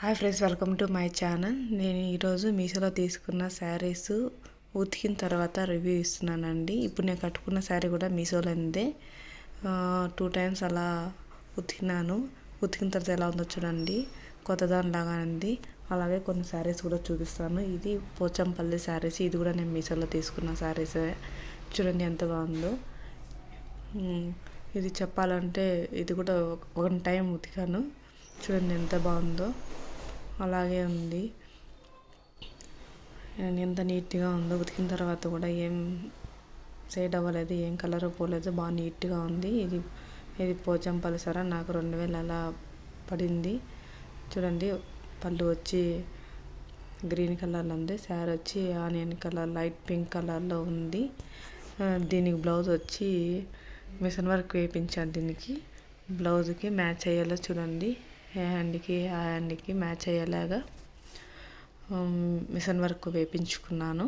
Hi friends welcome to my channel నేను ఈరోజు మీషోలో తీసుకున్న శారీస్ ఉతికిన తర్వాత రివ్యూ ఇస్తున్నానండి. ఇప్పుడు నేను కట్టుకున్న శారీ కూడా మీషోలోనిదే. టూ టైమ్స్ అలా ఉతికినాను. ఉతికిన తర్వాత ఎలా ఉందో చూడండి. కొత్తదానిలాగా ఉంది. అలాగే కొన్ని శారీస్ కూడా చూపిస్తాను. ఇది పోచంపల్లి శారీస్. ఇది కూడా నేను మీషోలో తీసుకున్న శారీస్. చూడండి ఎంత బాగుందో. ఇది చెప్పాలంటే ఇది కూడా వన్ టైం ఉతికాను. చూడండి ఎంత బాగుందో. అలాగే ఉంది. ఎంత నీట్గా ఉందో ఉతికిన తర్వాత కూడా ఏం షేడ్ అవ్వలేదు ఏం కలర్ పోలేదు బాగా నీట్గా ఉంది. ఇది ఇది పోచంపల్లి సర నాకు రెండు వేలు అలా పడింది. చూడండి పళ్ళు వచ్చి గ్రీన్ కలర్లో ఉంది. శారీ వచ్చి ఆనియన్ కలర్ లైట్ పింక్ కలర్లో ఉంది. దీనికి బ్లౌజ్ వచ్చి మిషన్ వర్క్ వేయించాను దీనికి. బ్లౌజ్కి మ్యాచ్ అయ్యేలా చూడండి. ఏ హ్యాండ్కి ఆ హ్యాండ్కి మ్యాచ్ అయ్యేలాగా మిషన్ వర్క్ వేపించుకున్నాను.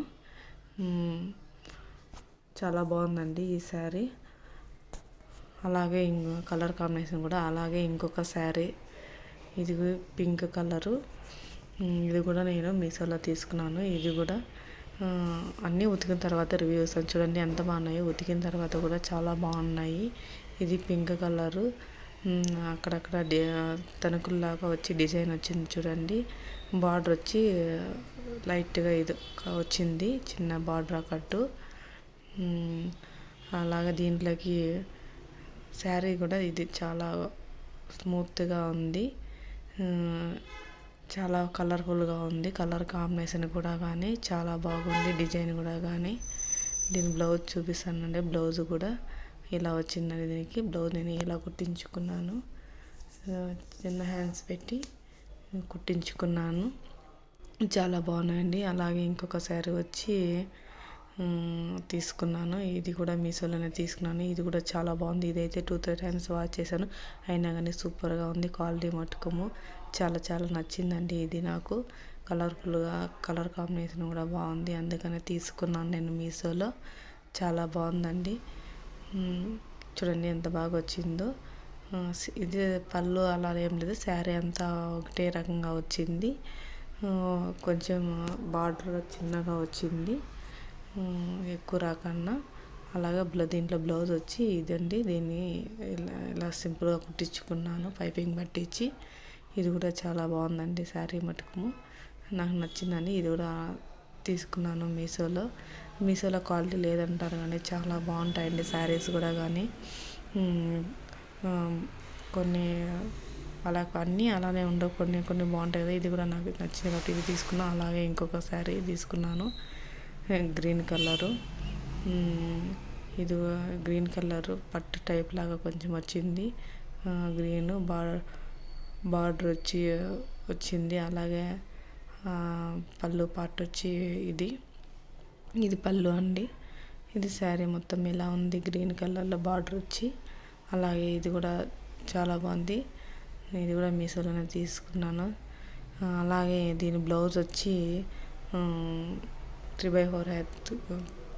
చాలా బాగుందండి ఈ శారీ. అలాగే ఇంకో కలర్ కాంబినేషన్ కూడా. అలాగే ఇంకొక శారీ. ఇది పింక్ కలరు. ఇది కూడా నేను మీషోలో తీసుకున్నాను. ఇది కూడా అన్నీ ఉతికిన తర్వాత రివ్యూ చూడండి. ఎంత బాగున్నాయి. ఉతికిన తర్వాత కూడా చాలా బాగున్నాయి. ఇది పింక్ కలరు. అక్కడక్కడ డి తణుకుల్లాగా వచ్చి డిజైన్ వచ్చింది చూడండి. బార్డర్ వచ్చి లైట్గా ఇది వచ్చింది చిన్న బార్డర్ కట్టు. ఉమ్, అలాగే దీంట్లోకి శారీ కూడా ఇది చాలా స్మూత్గా ఉంది. చాలా కలర్ఫుల్గా ఉంది. కలర్ కాంబినేషన్ కూడా కానీ చాలా బాగుంది డిజైన్ కూడా కానీ. దీని బ్లౌజ్ చూపిస్తానండి బ్లౌజ్ కూడా. ఇలా వచ్చిందండి దీనికి. బ్లౌజ్ నేను ఇలా కుట్టించుకున్నాను. చిన్న హ్యాండ్స్ పెట్టి కుట్టించుకున్నాను. చాలా బాగున్నాయండి. అలాగే ఇంకొక శారీ వచ్చి తీసుకున్నాను. ఇది కూడా మీషోలోనే తీసుకున్నాను. ఇది కూడా చాలా బాగుంది. ఇదైతే టూ త్రీ టైమ్స్ వాచ్ చేశాను. అయినా కానీ సూపర్గా ఉంది. క్వాలిటీ మట్టుకము చాలా చాలా నచ్చిందండి ఇది నాకు. కలర్ఫుల్గా కలర్ కాంబినేషన్ కూడా బాగుంది. అందుకనే తీసుకున్నాను నేను మీషోలో. చాలా బాగుందండి. చూడండి ఎంత బాగా వచ్చిందో ఇది పళ్ళు అలా ఏం లేదు శారీ అంతా ఒకటే రకంగా వచ్చింది. కొంచెం బార్డర్ చిన్నగా వచ్చింది. ఎక్కువ రాకన్నా. అలాగే బ్లౌ దీంట్లో బ్లౌజ్ వచ్చి ఇదండి. దీన్ని ఇలా ఇలా సింపుల్గా కుట్టించుకున్నాను పైపింగ్ పట్టించి. ఇది కూడా చాలా బాగుందండి శారీ మటుకు. నాకు నచ్చిందని ఇది కూడా తీసుకున్నాను మీషోలో. మీషోలో క్వాలిటీ లేదంటారు కానీ చాలా బాగుంటాయండి శారీస్ కూడా కానీ. కొన్ని అలా అన్నీ అలానే ఉండవు. కొన్ని కొన్ని బాగుంటాయి కదా. ఇది కూడా నాకు నచ్చింది కాబట్టి ఇది తీసుకున్నాను అలాగే ఇంకొక శారీ తీసుకున్నాను. Green colour. ఇది గ్రీన్ కలరు పట్టు టైప్ లాగా కొంచెం వచ్చింది. గ్రీన్ బా బార్డర్ వచ్చి వచ్చింది. అలాగే పళ్ళు పాట్ వచ్చి ఇది. ఇది పళ్ళు అండి. ఇది శారీ మొత్తం ఇలా ఉంది. గ్రీన్ కలర్లో బార్డర్ వచ్చి అలాగే ఇది కూడా చాలా బాగుంది. ఇది కూడా మీషోలోనే తీసుకున్నాను. అలాగే దీని బ్లౌజ్ వచ్చి three by four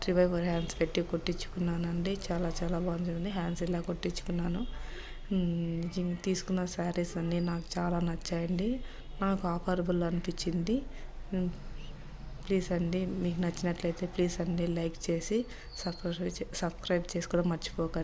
three by four hands పెట్టి కుట్టించుకున్నానండి. చాలా చాలా బాగుంది. హ్యాండ్స్ ఇలా కుట్టించుకున్నాను. తీసుకున్న శారీస్ అన్నీ నాకు చాలా నచ్చాయండి. నాకు ఆఫర్బుల్ అనిపించింది. ప్లీజ్ అండి మీకు నచ్చినట్లయితే ప్లీజ్ అండి లైక్ చేసి సబ్స్క్రైబ్ సబ్స్క్రైబ్ చేసుకోవడం మర్చిపోకండి.